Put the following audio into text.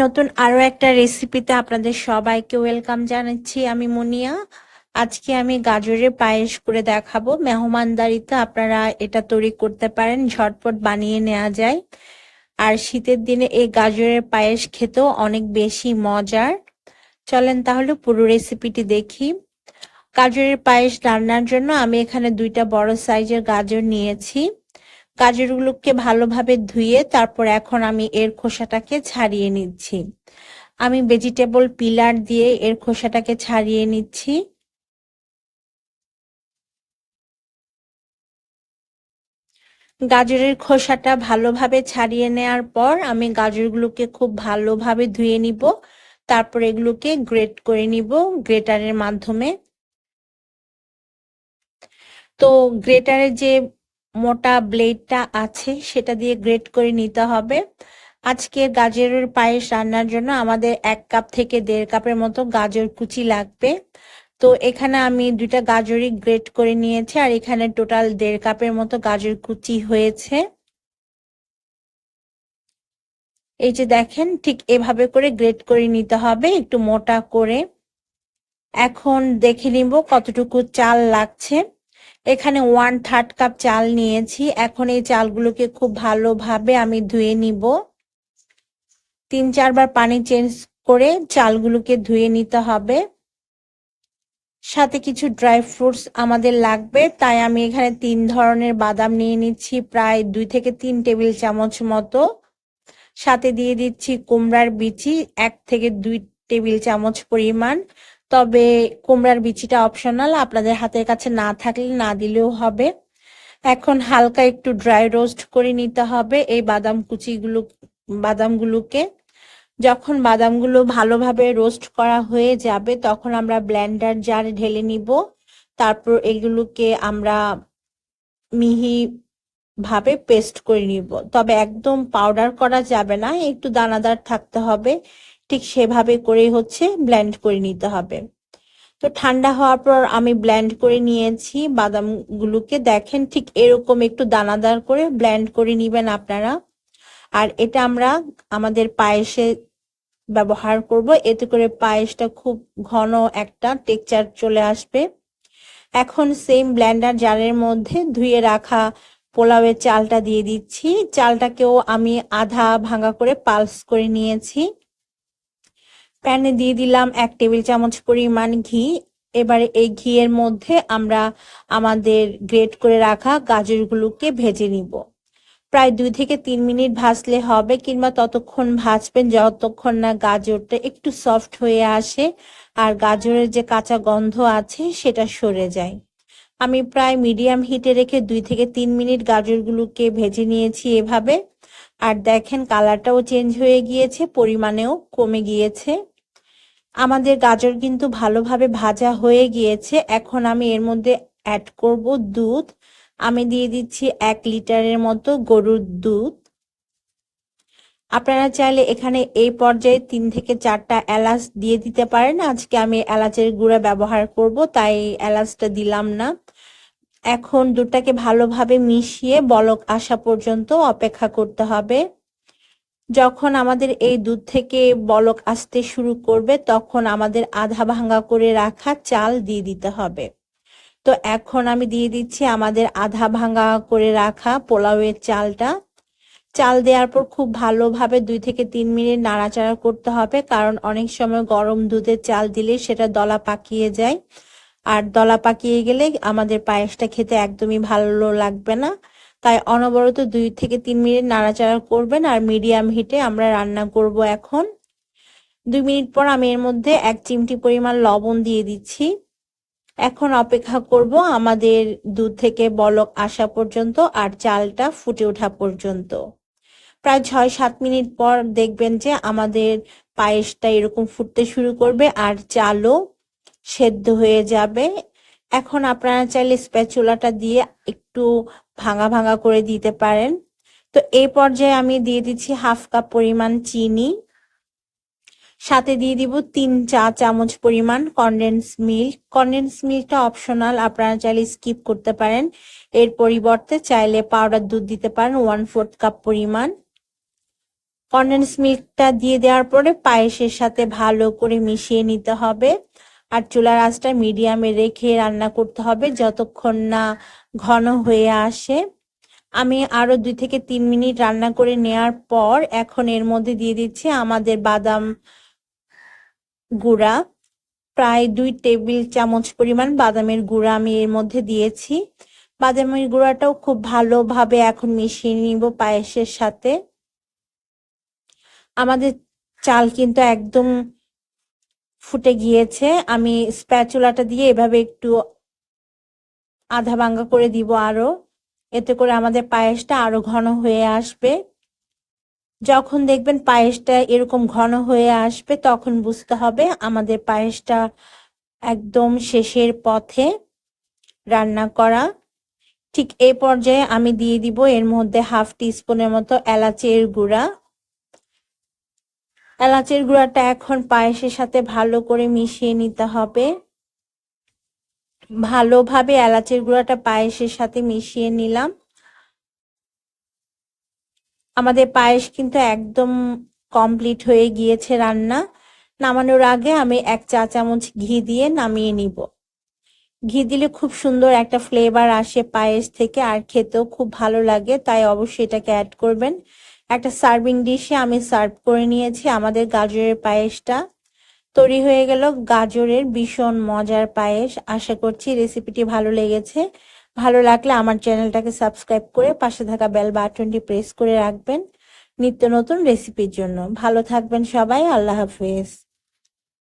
নতুন আরও একটা রেসিপিতে আপনাদের সবাইকে ওয়েলকাম জানাচ্ছি আমি মুনিয়া। আজকে আমি গাজরের পায়েস করে দেখাবো। মেহমানদারিতে আপনারা এটা তৈরি করতে পারেন, ঝটপট বানিয়ে নেওয়া যায়। আর শীতের দিনে এই গাজরের পায়েস খেতেও অনেক বেশি মজার। চলেন তাহলে পুরো রেসিপিটি দেখি। গাজরের পায়েস রান্নার জন্য আমি এখানে দুইটা বড় সাইজের গাজর নিয়েছি। গাজরগুলোকে ভালোভাবে ধুয়ে তারপর এখন আমি এর খোসাটাকে ছাড়িয়ে নিচ্ছি। আমি ভেজিটেবল পিলার দিয়ে এর খোসাটাকে ছাড়িয়ে নিচ্ছি। গাজরের খোসাটা ভালোভাবে ছাড়িয়ে নেওয়ার পর আমি গাজরগুলোকে খুব ভালোভাবে ধুয়ে নিব। তারপর এগুলোকে গ্রেট করে নিব গ্রেটারের মাধ্যমে। তো গ্রেটারের যে মোটা ব্লেডটা আছে, সেটা দিয়ে গ্রেট করে নিতে হবে। আজকে গাজরের পায়েস রান্নার জন্য আমাদের এক কাপ থেকে দেড় কাপের মতো গাজর কুচি লাগবে। তো এখানে আমি দুইটা গাজরই গ্রেট করে নিয়েছি, আর এখানে টোটাল দেড় কাপের মতো গাজর কুচি হয়েছে। এই যে দেখেন, ঠিক এভাবে করে গ্রেট করে নিতে হবে, একটু মোটা করে। এখন দেখে নিব কতটুকু চাল লাগছে। এখানে ওয়ান থার্ড কাপ চাল নিয়েছি। এখন এই চালগুলোকে খুব ভালোভাবে আমি ধুয়ে নিব। তিন চারবার পানি চেঞ্জ করে চালগুলোকে ধুয়ে নিতে হবে। সাথে কিছু ড্রাই ফ্রুটস আমাদের লাগবে, তাই আমি এখানে তিন ধরনের বাদাম নিয়ে নিচ্ছি, প্রায় দুই থেকে তিন টেবিল চামচ মতো। সাথে দিয়ে দিচ্ছি কুমড়ার বিচি, এক থেকে দুই টেবিল চামচ পরিমাণ। তবে কুমড়ার বিচিটা অপশনাল আপনাদের হাতের কাছে না থাকলে না দিলেও হবে। এখন হালকা একটু ড্রাই রোস্ট করে নিতে হবে এই বাদাম কুচিগুলো, বাদামগুলোকে। যখন বাদামগুলো ভালোভাবে রোস্ট করা হয়ে যাবে, তখন আমরা ব্লেন্ডার জারে ঢেলে নিব। তারপর এগুলোকে আমরা মিহি ভাবে পেস্ট করে নিব। তবে একদম পাউডার করা যাবে না, একটু দানাদার থাকতে হবে। ঠিক সেভাবে করে হচ্ছে ব্ল্যান্ড করে নিতে হবে। তো ঠান্ডা হওয়ার পর আমি ব্ল্যান্ড করে নিয়েছি, বাদামগুলোকে। দেখেন ঠিক এরকম একটু দানাদার করে ব্ল্যান্ড করে নিবেন আপনারা। আর এটা আমরা আমাদের পায়েসে ব্যবহার করব। এতে করে পায়েসটা খুব ঘন একটা টেকচার চলে আসবে। এখন সেম ব্ল্যান্ডার জারের মধ্যে ধুয়ে রাখা পোলাওয়ের চালটা দিয়ে দিচ্ছি। চালটাকেও আমি আধা ভাঙা করে পালস করে নিয়েছি। প্যানে দিয়ে দিলাম এক টেবিল চামচ পরিমাণ ঘি। এবারে এই ঘিয়ের মধ্যে আমরা আমাদের গ্রেট করে রাখা গাজরগুলোকে ভেজে নিব। প্রায় দুই থেকে তিন মিনিট ভাজলে হবে কিংবা ততক্ষণ ভাজবেন যতক্ষণ না গাজরটা একটু সফট হয়ে আসে আর গাজরের যে কাঁচা গন্ধ আছে সেটা সরে যায়। আমি প্রায় মিডিয়াম হিটে রেখে দুই থেকে তিন মিনিট গাজরগুলোকে ভেজে নিয়েছি এভাবে। আর দেখেন কালারটাও চেঞ্জ হয়ে গিয়েছে, পরিমাণেও কমে গিয়েছে। আমাদের গাজর কিন্তু ভালোভাবে ভাজা হয়ে গিয়েছে। এখন আমি এর মধ্যে অ্যাড করব দুধ। আমি দিয়ে দিচ্ছি এক লিটারের মতো গরুর দুধ। আপনারা চাইলে এখানে এই পর্যায়ে তিন থেকে চারটা এলাচ দিয়ে দিতে পারেন। আজকে আমি এলাচের গুঁড়া ব্যবহার করব, তাই এলাচটা দিলাম না। এখন দুধটাকে ভালোভাবে মিশিয়ে বলক আসা পর্যন্ত অপেক্ষা করতে হবে। যখন আমাদের এই দুধ থেকে বলক আসতে শুরু করবে, তখন আমাদের আধা ভাঙা করে রাখা চাল দিয়ে দিতে হবে। তো এখন আমি দিয়ে দিচ্ছি আমাদের আধা ভাঙা করে রাখা পোলাওয়ের চালটা। চাল দেওয়ার পর খুব ভালোভাবে দুই থেকে তিন মিনিট নাড়াচাড়া করতে হবে, কারণ অনেক সময় গরম দুধের চাল দিলে সেটা দলা পাকিয়ে যায়। আর দলা পাকিয়ে গেলে আমাদের পায়েসটা খেতে একদমই ভালো লাগবে না। তাই অনবরত দুই থেকে তিন মিনিট নাড়াচাড়া করবেন আর মিডিয়াম হিটে আমরা রান্না করব এখন। দুই মিনিট পর আমি এর মধ্যে এক চিমটি পরিমাণ লবণ দিয়ে দিচ্ছি। এখন অপেক্ষা করব আমাদের দুধ থেকে বলক আসা পর্যন্ত আর চালটা ফুটে ওঠা পর্যন্ত। প্রায় ছয় সাত মিনিট পর দেখবেন যে আমাদের পায়েসটা এরকম ফুটতে শুরু করবে আর চালও সেদ্ধ হয়ে যাবে। এখন আপনারা চাইলে স্প্যাচুলাটা দিয়ে একটু ভাঙা ভাঙা করে দিতে পারেন। তো এই পর্যায়ে আমি দিয়ে দিচ্ছি হাফ কাপ পরিমাণ চিনি। সাথে দিয়ে দিব তিন চা চামচ পরিমাণ কনডেন্স মিল্ক কনডেন্স মিল্কটা অপশনাল আপনারা চাইলে স্কিপ করতে পারেন। এর পরিবর্তে চাইলে পাউডার দুধ দিতে পারেন ওয়ান ফোর্থ কাপ পরিমাণ। কন্ডেন্স মিল্কটা দিয়ে দেওয়ার পরে পায়েসের সাথে ভালো করে মিশিয়ে নিতে হবে। আর চুলার আঁচটা মিডিয়ামে রেখে রান্না করতে হবে যতক্ষণ না ঘন হয়ে আসে। আমি আরও দুই থেকে তিন মিনিট রান্না করে নেওয়ার পর এখন এর মধ্যে দিয়ে দিচ্ছি আমাদের বাদাম গুঁড়া। প্রায় দুই টেবিল চামচ পরিমাণ বাদামের গুঁড়া আমি এর মধ্যে দিয়েছি। বাদামের গুঁড়াটাও খুব ভালোভাবে এখন মিশিয়ে নিব পায়েসের সাথে। আমাদের চাল কিন্তু একদম ফুটে গিয়েছে। আমি স্প্যাচুলাটা দিয়ে এভাবে একটু আধা ভাঙ্গা করে দিব আরও। এতে করে আমাদের পায়েসটা আরও ঘন হয়ে আসবে। যখন দেখবেন পায়েসটা এরকম ঘন হয়ে আসবে, তখন বুঝতে হবে আমাদের পায়েসটা একদম শেষের পথে রান্না করা। ঠিক এই পর্যায়ে আমি দিয়ে দিব এর মধ্যে হাফ টিস্পুনের মতো এলাচের গুঁড়া। এলাচের গুঁড়াটা এখন পায়েসের সাথে ভালো করে মিশিয়ে নিতে হবে। ভালোভাবে এলাচের গুঁড়াটা পায়েসের সাথে মিশিয়ে নিলাম। আমাদের পায়েস কিন্তু একদম কমপ্লিট হয়ে গিয়েছে রান্না। নামানোর আগে আমি এক চা চামচ ঘি দিয়ে নামিয়ে নিব। ঘি দিলে খুব সুন্দর একটা ফ্লেভার আসে পায়েস থেকে, আর খেতেও খুব ভালো লাগে, তাই অবশ্যই এটাকে অ্যাড করবেন। একটা সার্ভিং ডিশে আমি সার্ভ করে নিয়েছি আমাদের গাজরের পায়েসটা। তৈরি হয়ে গেল গাজরের ভীষণ মজার পায়েস। আশা করছি রেসিপিটি ভালো লেগেছে। ভালো লাগলে আমার চ্যানেলটাকে সাবস্ক্রাইব করে পাশে থাকা বেল বাটনটি প্রেস করে রাখবেন নিত্য নতুন রেসিপির জন্য। ভালো থাকবেন সবাই, আল্লাহ হাফেজ।